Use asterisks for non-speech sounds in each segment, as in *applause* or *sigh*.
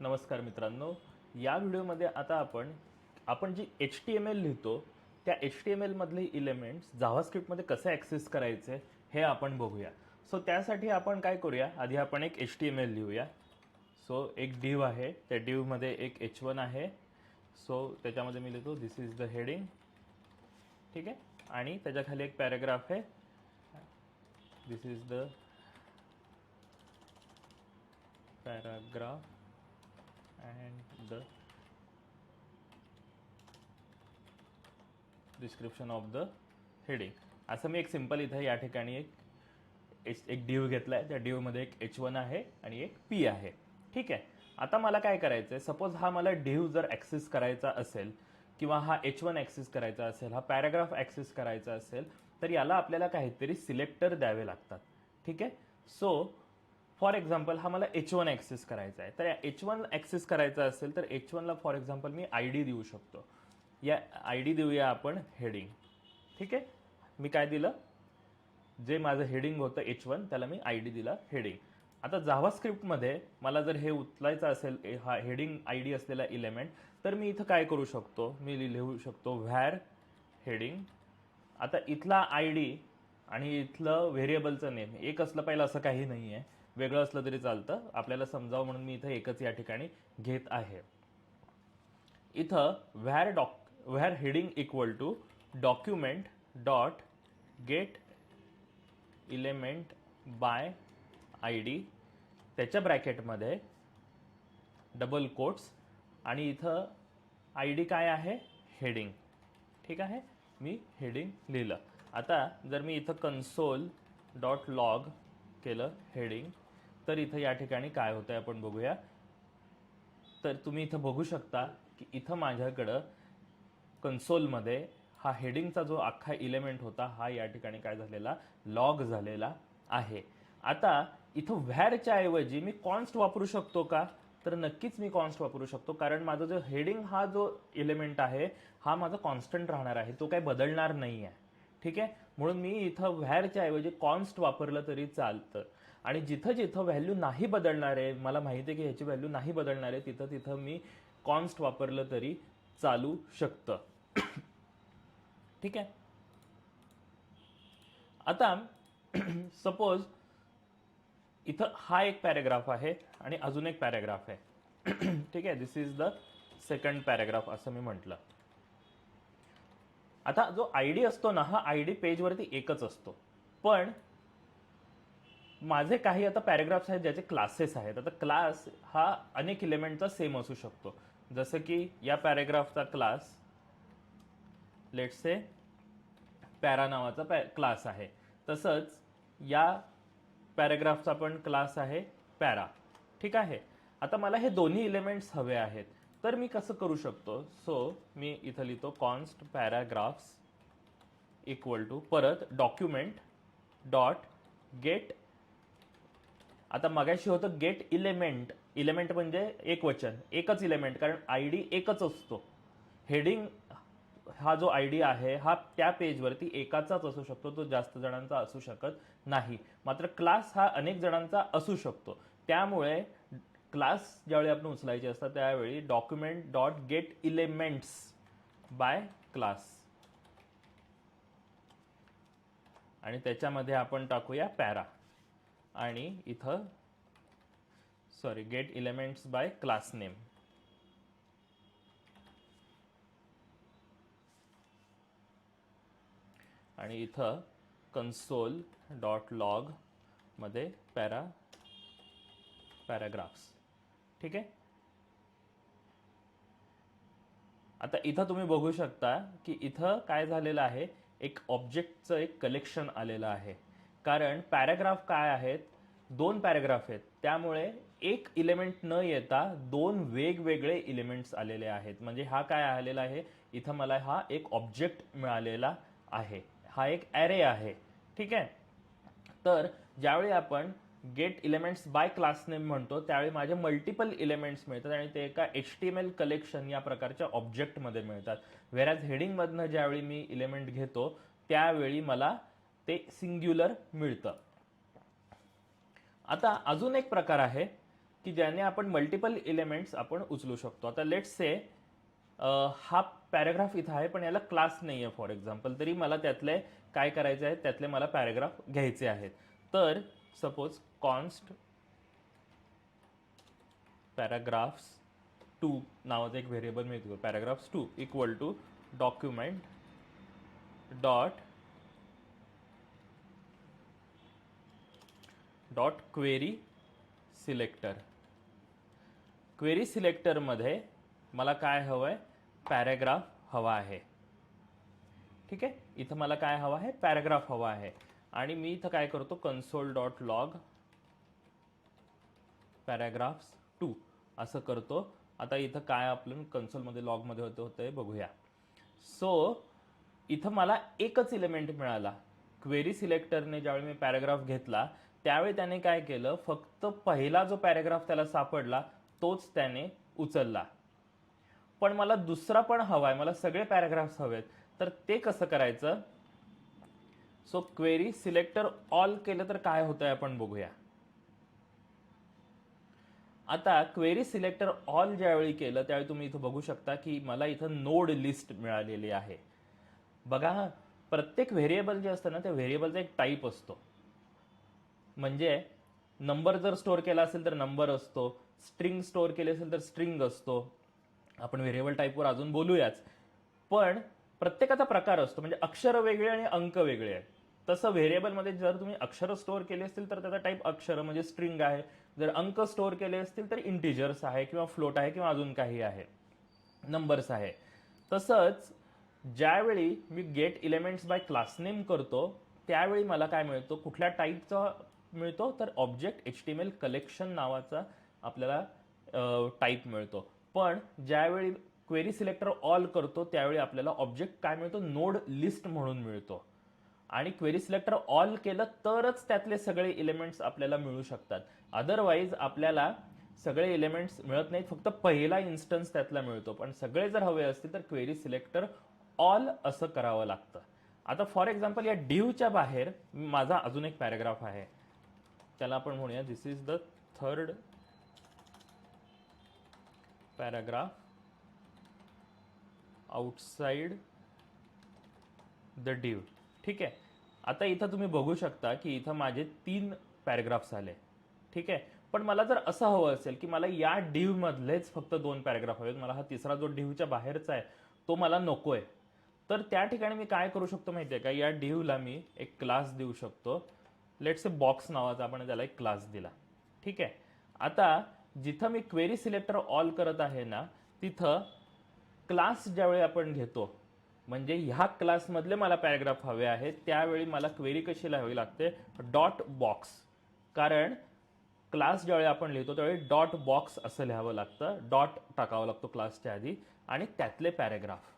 नमस्कार मित्रांनो. या व्हिडिओमध्ये आता आपण आपण जी एच टी एम एल लिहितो त्या एच टी एम एलमधले इलेमेंट्स जावास्क्रिप्टमध्ये कसे ॲक्सेस करायचे हे आपण बघूया. सो त्यासाठी आपण काय करूया? आधी आपण एक एच टी एम एल लिहूया. सो एक डिव आहे. त्या डिवमध्ये एक एच वन आहे. सो त्याच्यामध्ये मी लिहितो दिस इज द हेडिंग ठीक आहे? आणि त्याच्याखाली एक पॅराग्राफ आहे. This is the paragraph and the description of the heading असं मी एक सिंपल इथं या ठिकाणी एक एच एक डीव घेतला आहे त्या डीवमध्ये एक एच वन आहे आणि एक पी आहे. ठीक आहे? आता मला काय करायचं आहे सपोज हा मला डीव जर ॲक्सेस करायचा असेल किंवा हा एच वन ॲक्सेस करायचा असेल हा पॅराग्राफ ॲक्सेस करायचा असेल तर याला आपल्याला काहीतरी सिलेक्टर द्यावे लागतात. ठीक आहे? सो फॉर एक्झाम्पल हा मला एच वन ॲक्सेस करायचा आहे. तर या एच वन ॲक्सेस करायचा असेल तर एच वनला फॉर एक्झाम्पल मी आय डी देऊ शकतो. या आय डी देऊया आपण हेडिंग. ठीक आहे? मी काय दिलं? जे माझं हेडिंग होतं एच वन त्याला मी आय डी दिला हेडिंग. आता जावा स्क्रिप्टमध्ये मला जर हे उचलायचं असेल ए- हा हेडिंग आय डी असलेला इलेमेंट तर मी इथं काय करू शकतो? मी लिहू शकतो व्हॅर हेडिंग आता इथला आय डी आणि इथलं व्हेरिएबलचं नेम एक असलं पाहिजे असं काही नाही आहे वेगळं असलं तरी चालतं. आपल्याला समजावं म्हणून मी इथं एकच या ठिकाणी घेत आहे. इथं var doc var heading equal to document dot get element by I D त्याच्या ब्रॅकेटमध्ये डबल कोट्स आणि इथं आय डी काय आहे? हेडिंग ठीक आहे? मी हेडिंग लिहिलं. आता जर मी इथं कन्सोल डॉट लॉग केलं हेडिंग तर इथं या ठिकाणी काय होतं आहे आपण बघूया. तर तुम्ही इथं बघू शकता की इथं माझ्याकडं कन्सोलमध्ये हा हेडिंगचा जो अख्खा इलेमेंट होता हा या ठिकाणी काय झालेला लॉग झालेला आहे. आता इथं व्हॅरच्या ऐवजी मी कॉन्स्ट वापरू शकतो का? तर नक्कीच मी कॉन्स्ट वापरू शकतो कारण माझा जो हेडिंग हा जो इलेमेंट आहे हा माझा कॉन्स्टंट राहणार आहे तो काही बदलणार नाही आहे ठीक आहे? म्हणून मी इथं व्हॅरच्या ऐवजी कॉन्स्ट वापरलं तरी चालतं. आणि जिथं जिथं व्हॅल्यू नाही बदलणार आहे मला माहिती आहे की ह्याची व्हॅल्यू नाही बदलणार आहे तिथं तिथं मी कॉन्स्ट वापरलं तरी चालू शकतं. *clears throat* ठीक आहे? आता *clears throat* सपोज इथं हा एक पॅरेग्राफ आहे आणि अजून एक पॅराग्राफ आहे. *clears throat* ठीक आहे? This is the second paragraph असं मी म्हटलं. आता जो आय डी असतो ना हा आय डी पेजवरती एकच असतो. पण माझे काही आता पॅराग्राफ्स आहेत ज्याचे क्लासेस आहेत. आता क्लास हा अनेक इलेमेंटचा सेम असू शकतो. जसं की या पॅराग्राफचा क्लास लेट्स से पॅरा नावाचा पॅ क्लास आहे. तसंच या पॅराग्राफचा पण क्लास आहे पॅरा ठीक आहे? आता मला हे दोन्ही इलेमेंट्स हवे आहेत. तर मी कसं करू शकतो? सो मी इथं लिहितो कॉन्स्ट पॅराग्राफ्स इक्वल टू परत डॉक्युमेंट डॉट गेट आता मगाशी होतं गेट इलेमेंट इलेमेंट म्हणजे एक वचन एकच इलेमेंट कारण आय डी एकच असतो. हेडिंग हा जो आय डी आहे हा त्या पेजवरती एकाचाच असू शकतो तो जास्त जणांचा असू शकत नाही. मात्र क्लास हा अनेक जणांचा असू शकतो. त्यामुळे क्लास ज्यावेळी आपण उचलायचे असतात त्यावेळी document dot get elements by class आणि त्याच्यामध्ये आपण टाकूया पॅरा. आणि इथं sorry get elements by class name आणि इथं कन्सोल डॉट लॉगमध्ये पॅरा पॅराग्राफ्स ठीक आहे? आता इथं तुम्ही बघू शकता की इथं काय झालेलं आहे? एक ऑब्जेक्टचं एक कलेक्शन आलेलं आहे. कारण पॅराग्राफ काय आहेत? दोन पॅराग्राफ आहेत. त्यामुळे एक इलेमेंट न येता दोन वेगवेगळे इलिमेंट्स आलेले आहेत. म्हणजे हा काय आलेला आहे? इथं मला हा एक ऑब्जेक्ट मिळालेला आहे. हा एक ॲरे आहे. ठीक आहे? तर ज्यावेळी आपण get elements by class name म्हणतो त्यावेळी माझे मल्टिपल इलेमेंट्स मिळतात आणि ते एका H T M L collection या प्रकारच्या ऑब्जेक्टमध्ये मिळतात. वेरॅज हेडिंगमधनं ज्यावेळी मी इलेमेंट घेतो त्यावेळी मला ते सिंग्युलर मिळतं. आता अजून एक प्रकार आहे की ज्याने आपण मल्टिपल एलिमेंट्स आपण उचलू शकतो. आता लेट्स से हा पॅराग्राफ इथं आहे पण याला क्लास नाही आहे फॉर एक्झाम्पल तरी मला त्यातले काय करायचे आहे त्यातले मला पॅराग्राफ घ्यायचे आहेत. तर सपोज कॉन्स्ट पॅराग्राफ्स टू नावाचं एक व्हेरिएबल मिळतो. Paragraphs two equal to document dot dot query selector. Query सिलेक्टरमध्ये मला काय हवं आहे पॅराग्राफ हवा आहे. ठीक आहे? इथं मला काय हवं आहे? पॅराग्राफ हवा आहे. आणि मी इथं काय करतो? Console dot log paragraphs two असं करतो. आता इथं काय आपलं कन्सोलमध्ये लॉगमध्ये होतं होतं बघूया. सो इथं मला एकच इलिमेंट मिळाला. क्वेरी सिलेक्टरने ज्यावेळी मी पॅराग्राफ घेतला त्यावेळी त्याने काय केलं? फक्त पहिला जो पॅराग्राफ त्याला सापडला तोच त्याने उचलला. पण मला दुसरा पण हवा आहे मला सगळे पॅरेग्राफ्स हवेत. तर ते कसं करायचं? सो क्वेरी सिलेक्टर ऑल केलं तर काय होतंय आपण बघूया. आता क्वेरी सिलेक्टर ऑल ज्यावेळी केलं त्यावेळी तुम्ही इथं बघू शकता की मला इथं नोड लिस्ट मिळालेली आहे. बघा प्रत्येक व्हेरिएबल जे असतं ना त्या व्हेरिएबलचा एक टाईप असतो. म्हणजे नंबर जर स्टोअर केला असेल तर नंबर असतो स्ट्रिंग स्टोअर केली असेल तर स्ट्रिंग असतो. आपण व्हेरिएबल टाईपवर अजून बोलूयाच. पण प्रत्येकाचा प्रकार असतो म्हणजे अक्षर वेगळे आणि अंक वेगळे आहेत. तसं व्हेरिएबलमध्ये जर तुम्ही अक्षरं स्टोअर केले असतील तर त्याचा टाईप अक्षर म्हणजे स्ट्रिंग आहे. जर अंक स्टोअर केले असतील तर इंटिजर्स आहे किंवा फ्लोट आहे किंवा अजून काही आहे. नंबर्स आहे. तसंच ज्यावेळी मी get elements by class name करतो त्यावेळी मला काय मिळतो? कुठल्या टाईपचा मिळतो तर object H T M L collection नावाचा आपल्याला टाईप मिळतो. पण ज्यावेळी क्वेरी सिलेक्टर ऑल करतो त्यावेळी आपल्याला ऑब्जेक्ट काय मिळतो? नोड लिस्ट म्हणून मिळतो. आणि क्वेरी सिलेक्टर ऑल केलं तरच त्यातले सगळे एलिमेंट्स आपल्याला मिळू शकतात. अदरवाईज आपल्याला सगळे एलिमेंट्स मिळत नाहीत फक्त पहिला इन्स्टन्स त्यातला मिळतो. पण सगळे जर हवे असतील तर क्वेरी सिलेक्टर ऑल असं करावं लागतं. आता फॉर एक्झाम्पल या डीवच्या बाहेर माझा अजून एक पॅराग्राफ आहे. त्याला आपण म्हणूया this is the third paragraph outside the div ठीक आहे? आता इथं तुम्ही बघू शकता की इथं माझे तीन पॅराग्राफ्स आले. ठीक आहे? पण मला जर असं हवं असेल की मला या डीवमधलेच फक्त दोन पॅराग्राफ हवेत मला हा तिसरा जो डीवच्या बाहेरचा आहे तो मला नकोय. तर त्या ठिकाणी मी काय करू शकतो माहिती आहे का? या डीवला मी एक क्लास देऊ शकतो. लेट्स ए बॉक्स नावाचा आपण त्याला एक क्लास दिला. ठीक आहे? आता जिथं मी क्वेरी सिलेक्टर ऑल करत आहे ना तिथं क्लास ज्यावेळी आपण घेतो म्हणजे ह्या क्लासमधले मला पॅराग्राफ हवे आहेत त्यावेळी मला क्वेरी कशी लिहावी लागते? डॉट बॉक्स कारण क्लास ज्यावेळी आपण लिहितो त्यावेळी डॉट बॉक्स असं लिहावं लागतं. डॉट टाकावं लागतो क्लासच्या आधी. आणि त्यातले पॅरेग्राफ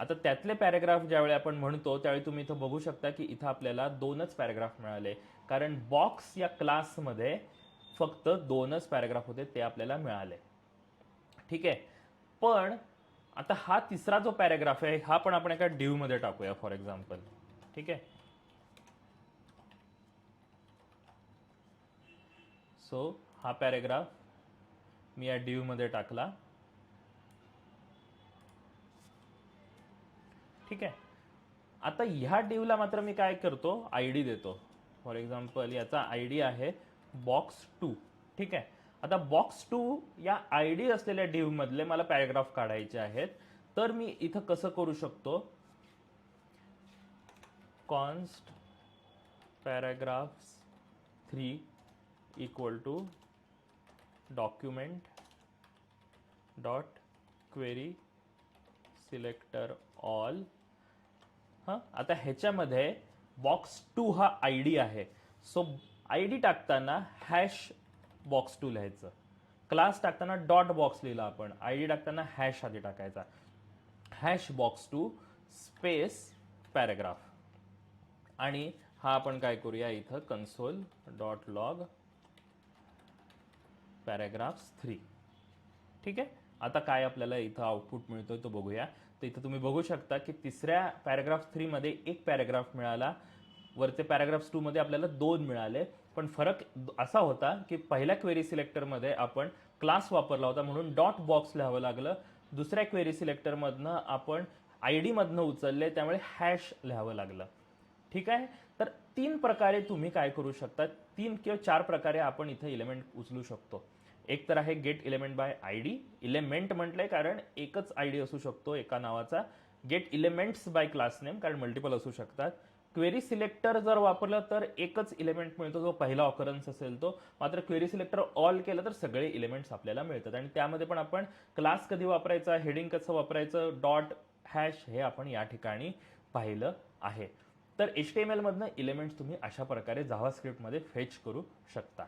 आता त्यातले पॅराग्राफ ज्यावेळी आपण म्हणतो त्यावेळी तुम्ही इथं बघू शकता की इथं आपल्याला दोनच पॅराग्राफ मिळाले. कारण बॉक्स या क्लासमध्ये फक्त दोनच पॅराग्राफ होते ते आपल्याला मिळाले. ठीक आहे? पण आता हा तिसरा जो पॅराग्राफ आहे हा पण आपण एका ड्यूमध्ये टाकूया फॉर एक्झाम्पल ठीक आहे? सो हा पॅरेग्राफ मी या ड्यूमध्ये टाकला. ठीक आहे. आता ह्या डिवला मात्र मी काय करतो? आय डी देतो. फॉर एक्झाम्पल याचा आय डी आहे बॉक्स टू ठीक आहे. आता बॉक्स टू या आय डी असलेल्या डिवमधले मला पॅराग्राफ काढायचे आहेत. तर मी इथं कसं करू शकतो? Const paragraphs three equal to document dot query selector all हां आता ह्याच्यामध्ये बॉक्स टू हा आय डी आहे. सो आय डी टाकताना हॅश बॉक्स टू लिहायचं. क्लास टाकताना डॉट बॉक्स लिहिला आपण. आय डी टाकताना हॅश आधी टाकायचा. Hash box two space paragraph आणि हा आपण काय करूया इथं? Console dot log paragraphs three ठीक आहे? आता काय आपल्याला इथं आउटपुट मिळतोय तो बघूया. तर इथं तुम्ही बघू शकता की तिसऱ्या पॅराग्राफ थ्रीमध्ये एक पॅराग्राफ मिळाला. वरचे पॅराग्राफ्स टू मध्ये आपल्याला दोन मिळाले. पण फरक असा होता की पहिल्या क्वेरी सिलेक्टरमध्ये आपण क्लास वापरला होता म्हणून डॉट बॉक्स लिहावं लागलं. दुसऱ्या क्वेरी सिलेक्टरमधनं आपण आय डीमधनं उचलले त्यामुळे हॅश लिहावं लागलं. ठीक आहे? तर तीन प्रकारे तुम्ही काय करू शकता? तीन किंवा चार प्रकारे आपण इथे इलेमेंट उचलू शकतो. एक तर आहे get element by I D element म्हटलंय कारण एकच आय डी असू शकतो एका नावाचा. Get elements by class name कारण मल्टिपल असू शकतात. क्वेरी सिलेक्टर जर वापरलं तर एकच इलेमेंट मिळतो जो पहिला ऑकरन्स असेल तो. मात्र क्वेरी सिलेक्टर ऑल केलं तर सगळे इलेमेंट्स आपल्याला मिळतात. आणि त्यामध्ये पण आपण क्लास कधी वापरायचा हेडिंग कसं वापरायचं डॉट हॅश हे आपण या ठिकाणी पाहिलं आहे. तर एच टी एम एलमधनं इलेमेंट्स तुम्ही अशा प्रकारे जावा स्क्रिप्टमध्ये फेच करू शकता.